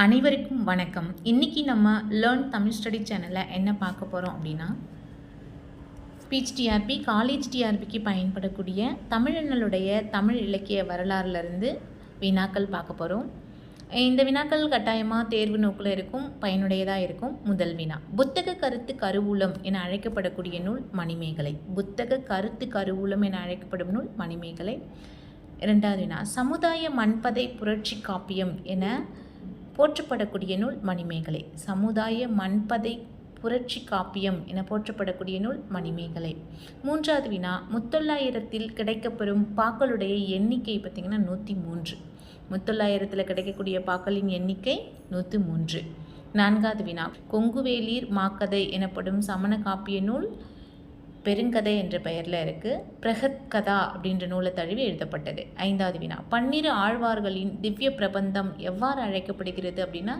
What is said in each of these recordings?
அனைவருக்கும் வணக்கம். இன்னைக்கு நம்ம லேர்ன் தமிழ் ஸ்டடி சேனலில் என்ன பார்க்க போகிறோம் அப்படின்னா ஸ்பீச் டிஆர்பி காலேஜ் டிஆர்பிக்கு பயன்படக்கூடிய தமிழர்களுடைய தமிழ் இலக்கிய வரலாறுலேருந்து வினாக்கள் பார்க்க போகிறோம் இந்த வினாக்கள் கட்டாயமாக தேர்வு நோக்கில் இருக்கும் பயனுடையதாக இருக்கும். முதல் வினா புத்தக கருத்து கருவூலம் என அழைக்கப்படக்கூடிய நூல் மணிமேகலை. புத்தக கருத்து கருவூலம் என அழைக்கப்படும் நூல் மணிமேகலை. இரண்டாவது வினா சமுதாய மண்பதை புரட்சி காப்பியம் என போற்றப்படக்கூடிய நூல் மணிமேகலை. சமுதாய மண்பதை புரட்சி காப்பியம் என போற்றப்படக்கூடிய நூல் மணிமேகலை. மூன்றாவது வினா முத்தொள்ளாயிரத்தில் கிடைக்கப்பெறும் பாக்களுடைய எண்ணிக்கை பார்த்திங்கன்னா நூற்றி மூன்று முத்தொள்ளாயிரத்தில் கிடைக்கக்கூடிய பாக்களின் எண்ணிக்கை நூற்றி மூன்று நான்காவது வினா கொங்குவேலீர் மாக்கதை எனப்படும் சமண காப்பிய நூல் பெருங்கதை என்ற பெயரில் இருக்குது பிரகத் கதா அப்படின்ற நூலை தழுவி எழுதப்பட்டது. ஐந்தாவது வினா. பன்னிரு ஆழ்வார்களின் திவ்ய பிரபந்தம் எவ்வாறு அழைக்கப்படுகிறது அப்படின்னா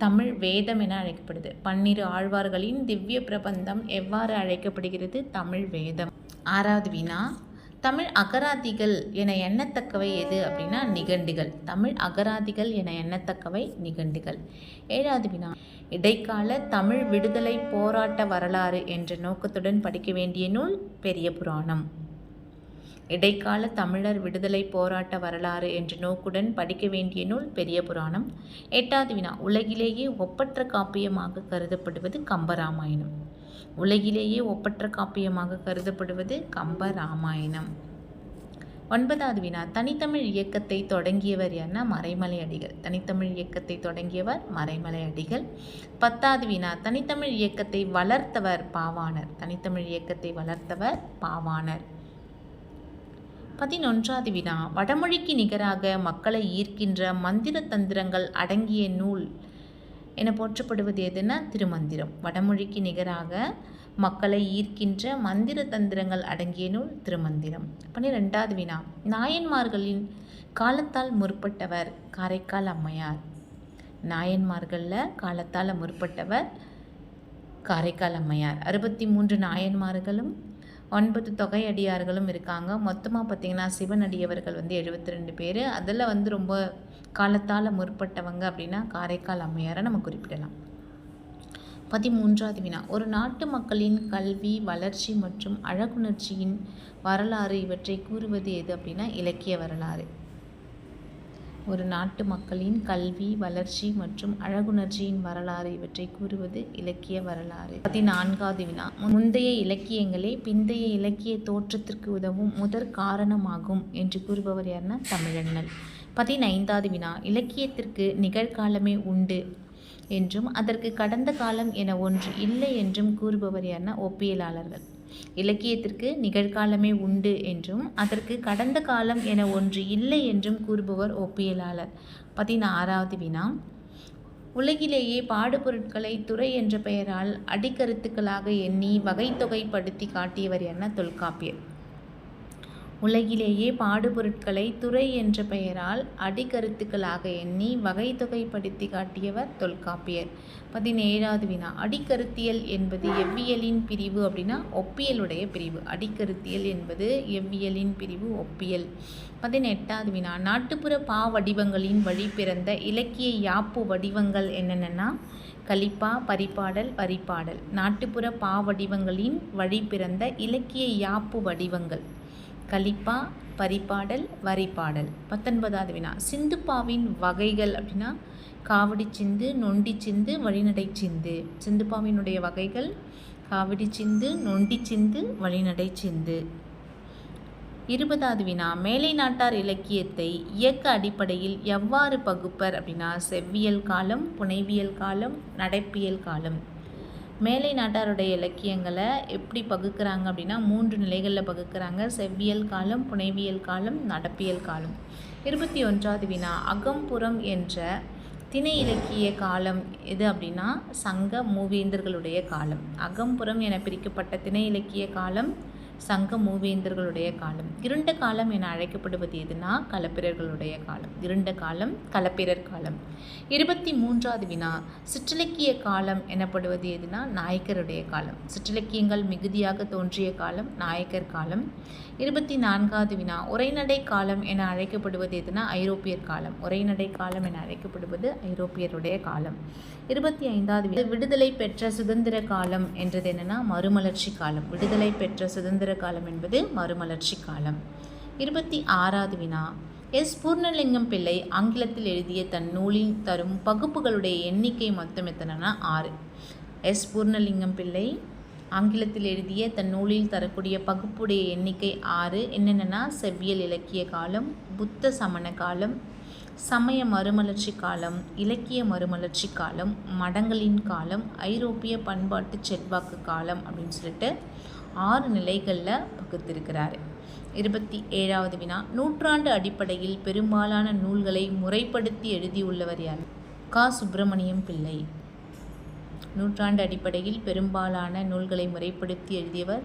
தமிழ் வேதம் என அழைக்கப்படுது. பன்னிரு ஆழ்வார்களின் திவ்ய பிரபந்தம் எவ்வாறு அழைக்கப்படுகிறது? தமிழ் வேதம். ஆறாவது வினா. தமிழ் அகராதிகள் என எண்ணத்தக்கவை எது அப்படின்னா நிகண்டுகள். தமிழ் அகராதிகள் என எண்ணத்தக்கவை நிகண்டுகள். ஏழாவது வினா. இடைக்கால தமிழ் விடுதலை போராட்ட வரலாறு என்ற நோக்கத்துடன் படிக்க வேண்டிய நூல் பெரிய புராணம். இடைக்கால தமிழர் விடுதலை போராட்ட வரலாறு என்ற நோக்குடன் படிக்க வேண்டிய நூல் பெரிய புராணம். எட்டாவது வினா. உலகிலேயே ஒப்பற்ற காப்பியமாக கருதப்படுவது கம்பராமாயணம். உலகிலேயே ஒப்பற்ற காப்பியமாக கருதப்படுவது கம்பராமாயணம். ஒன்பதாவது வினா. தனித்தமிழ் இயக்கத்தை தொடங்கியவர் யார்னா மறைமலை அடிகள் தனித்தமிழ் இயக்கத்தை தொடங்கியவர் மறைமலை அடிகள் பத்தாவது வினா. தனித்தமிழ் இயக்கத்தை வளர்த்தவர் பாவாணர். தனித்தமிழ் இயக்கத்தை வளர்த்தவர் பாவாணர். பதினொன்றாவது வினா. வடமொழிக்கு நிகராக மக்களை ஈர்க்கின்ற மந்திர தந்திரங்கள் அடங்கிய நூல் என போற்றப்படுவது எதுனா திருமந்திரம். வடமொழிக்கு நிகராக மக்களை ஈர்க்கின்ற மந்திர தந்திரங்கள் அடங்கிய நூல் திருமந்திரம். பன்னிரெண்டாவது வினா. நாயன்மார்களின் காலத்தால் முற்பட்டவர் காரைக்கால் அம்மையார். நாயன்மார்களில் காலத்தால் முற்பட்டவர் காரைக்கால் அம்மையார். அறுபத்தி மூன்று நாயன்மார்களும் ஒன்பது தொகை அடியார்களும் இருக்காங்க. மொத்தமாக பார்த்திங்கன்னா சிவனடியவர்கள் வந்து எழுபத்தி ரெண்டு பேர். அதில் வந்து ரொம்ப காலத்தால் முற்பட்டவங்க அப்படின்னா காரைக்கால் அம்மையாரை நம்ம குறிப்பிடலாம். பதிமூன்றாவது வினா. ஒரு நாட்டு மக்களின் கல்வி வளர்ச்சி மற்றும் அழகுணர்ச்சியின் வரலாறு இவற்றை கூறுவது எது அப்படின்னா இலக்கிய வரலாறு. ஒரு நாட்டு மக்களின் கல்வி வளர்ச்சி மற்றும் அழகுணர்ச்சியின் வரலாறு இவற்றை கூறுவது இலக்கிய வரலாறு. பதினான்காவது வினா. முந்தைய இலக்கியங்களே பிந்தைய இலக்கிய தோற்றத்திற்கு உதவும் முதற் காரணமாகும் என்று கூறுபவர் யாருன்னா தமிழண்ணல். பதினைந்தாவது வினா இலக்கியத்திற்கு நிகழ்காலமே உண்டு என்றும் அதற்கு கடந்த காலம் என ஒன்று இல்லை என்றும் கூறுபவர் யார்னா ஒப்பியலாளர்கள். இலக்கியத்திற்கு நிகழ்காலமே உண்டு என்றும் அதற்கு கடந்த காலம் என ஒன்று இல்லை என்றும் கூறுபவர் ஒப்பியலாளர். பதினாறாவது வினா உலகிலேயே பாடுபொருட்களை துறை என்ற பெயரால் அடிக்கருத்துக்களாக எண்ணி வகைத்தொகைப்படுத்தி காட்டியவர் என்ன தொல்காப்பியர். உலகிலேயே பாடுபொருட்களை துறை என்ற பெயரால் அடிக்கருத்துக்களாக எண்ணி வகை தொகைப்படுத்தி காட்டியவர் தொல்காப்பியர். பதினேழாவது வினா. அடிக்கருத்தியல் என்பது எவ்வியலின் பிரிவு அப்படின்னா ஒப்பியலுடைய பிரிவு. அடிக்கருத்தியல் என்பது எவ்வியலின் பிரிவு? ஒப்பியல். பதினெட்டாவது வினா. நாட்டுப்புற பா வடிவங்களின் வழி பிறந்த இலக்கிய யாப்பு வடிவங்கள் என்னென்னா கலிப்பா பரிபாடல் வரிபாடல். நாட்டுப்புற பா வடிவங்களின் வழி பிறந்த இலக்கிய யாப்பு வடிவங்கள். கலிப்பா பரிபாடல் வரிபாடல் பத்தொன்பதாவது வினா. சிந்துப்பாவின் வகைகள் அப்படின்னா காவடி சிந்து நொண்டி சிந்து வழிநடை சிந்து. சிந்துப்பாவினுடைய வகைகள் காவடி சிந்து நொண்டி சிந்து வழிநடை சிந்து. இருபதாவது வினா. மேலை நாட்டார் இலக்கியத்தை இயக்க அடிப்படையில் எவ்வாறு பகுப்பர் அப்படின்னா செவ்வியல் காலம் புனைவியல் காலம் நடைப்பியல் காலம். மேலை நாட்டாருடைய இலக்கியங்களை எப்படி பகுக்கிறாங்க அப்படின்னா மூன்று நிலைகளில் பகுக்கிறாங்க. செவ்வியல் காலம் புனைவியல் காலம் நடப்பியல் காலம். இருபத்தி ஒன்றாவது வினா அகம்புறம் என்ற திணை இலக்கிய காலம் எது அப்படின்னா சங்க மூவேந்தர்களுடைய காலம். அகம்புறம் என பிரிக்கப்பட்ட திணை இலக்கிய காலம் சங்க மூவேந்தர்களுடைய காலம். இருண்ட காலம் என அழைக்கப்படுவது எதுனா? களப்பிரர்களுடைய காலம். இருண்ட காலம் களப்பிரர் காலம். இருபத்தி மூன்றாவது வினா. சிற்றிலக்கிய காலம் எனப்படுவது எதுனா? நாயக்கருடைய காலம். சிற்றிலக்கியங்கள் மிகுதியாக தோன்றிய காலம் நாயக்கர் காலம். இருபத்தி நான்காவது வினா. உரைநடை காலம் என அழைக்கப்படுவது எதுனா? ஐரோப்பியர் காலம். உரைநடை காலம் என அழைக்கப்படுவது ஐரோப்பியருடைய காலம். இருபத்தி ஐந்தாவது விடுதலை பெற்ற சுதந்திர காலம் என்றது என்னன்னா மறுமலர்ச்சி காலம். விடுதலை பெற்ற சுதந்திர காலம் என்பது மறுமலர்ச்சி காலம். இருபத்தி ஆறாவது வினா. எஸ். பூர்ணலிங்கம் பிள்ளை ஆங்கிலத்தில் எழுதிய தன் நூலில் தரும் பகுப்புகளுடைய எண்ணிக்கை மொத்தம் எத்தனைனா ஆறு. எஸ். பூர்ணலிங்கம் பிள்ளை ஆங்கிலத்தில் எழுதிய தன் நூலில் தரக்கூடிய பகுப்புடைய எண்ணிக்கை ஆறு. என்னென்னா செவ்வியல் இலக்கிய காலம் புத்த சமண காலம் சமய மறுமலர்ச்சி காலம் இலக்கிய மறுமலர்ச்சி காலம் மடங்களின் காலம் ஐரோப்பிய பண்பாட்டு செல்வாக்கு காலம் அப்படின்னு சொல்லிட்டு ஆறு நிலைகளில் பகுத்திருக்கிறார். இருபத்தி ஏழாவது வினா நூற்றாண்டு அடிப்படையில் பெரும்பாலான நூல்களை முறைப்படுத்தி எழுதியுள்ளவர் யார்? கா. சுப்பிரமணியம் பிள்ளை. நூற்றாண்டு அடிப்படையில் பெரும்பாலான நூல்களை முறைப்படுத்தி எழுதியவர்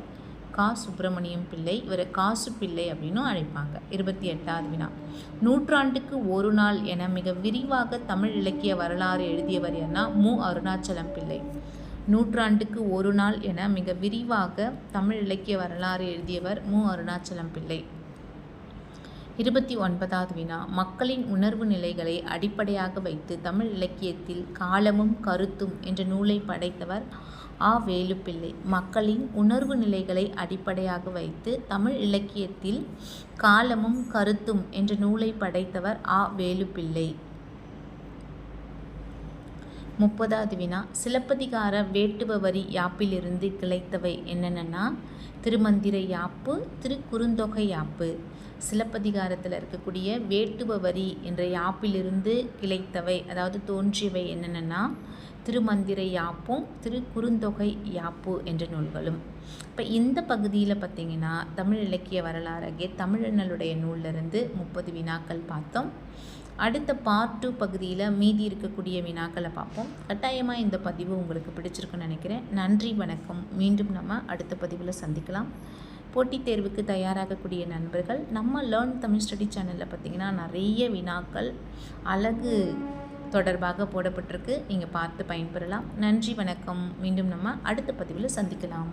கா. சுப்பிரமணியம் பிள்ளை. இவரை காசு பிள்ளை அப்படின்னும் அழைப்பாங்க. இருபத்தி எட்டாவது வினா நூற்றாண்டுக்கு ஒரு நாள் என மிக விரிவாக தமிழ் இலக்கிய வரலாறு எழுதியவர் என்ன மு. அருணாச்சலம் பிள்ளை. நூற்றாண்டுக்கு ஒரு நாள் என மிக விரிவாக தமிழ் இலக்கிய வரலாறு எழுதியவர் மு. அருணாச்சலம் பிள்ளை. இருபத்தி ஒன்பதாவது வினா. மக்களின் உணர்வு நிலைகளை அடிப்படையாக வைத்து தமிழ் இலக்கியத்தில் காலமும் கருத்தும் என்ற நூலை படைத்தவர் ஆ. வேலுப்பிள்ளை. மக்களின் உணர்வு நிலைகளை அடிப்படையாக வைத்து தமிழ் இலக்கியத்தில் காலமும் கருத்தும் என்ற நூலை படைத்தவர் ஆ. வேலுப்பிள்ளை. முப்பதாவது வினா. சிலப்பதிகார வேட்டுவ வரி யாப்பிலிருந்து கிளைத்தவை என்னென்னா திருமந்திர யாப்பு திருக்குறுந்தொகை யாப்பு. சிலப்பதிகாரத்தில் இருக்கக்கூடிய வேட்டுவ வரி என்ற யாப்பிலிருந்து கிளைத்தவை அதாவது தோன்றியவை என்னென்னா திருமந்திர யாப்பும் திரு குறுந்தொகை யாப்பு என்ற நூல்களும். இப்போ இந்த பகுதியில் பார்த்திங்கன்னா தமிழ் இலக்கிய வரலாறகே தமிழனுடைய நூலிலிருந்து முப்பது வினாக்கள் பார்த்தோம். அடுத்த பார்ட் டூ பகுதியில் மீதி இருக்கக்கூடிய வினாக்களை பார்ப்போம். கட்டாயமாக இந்த பதிவு உங்களுக்கு பிடிச்சிருக்குன்னு நினைக்கிறேன். நன்றி வணக்கம். மீண்டும் நம்ம அடுத்த பதிவில் சந்திக்கலாம். போட்டித் தேர்வுக்கு தயாராகக்கூடிய நண்பர்கள் நம்ம லேர்ன் தமிழ் ஸ்டடி சேனலில் பார்த்திங்கன்னா நிறைய வினாக்கள் அழகு தொடர்பாக போடப்பட்டிருக்கு. நீங்கள் பார்த்து பயன்பெறலாம். நன்றி வணக்கம். மீண்டும் நம்ம அடுத்த பதிவில் சந்திக்கலாம்.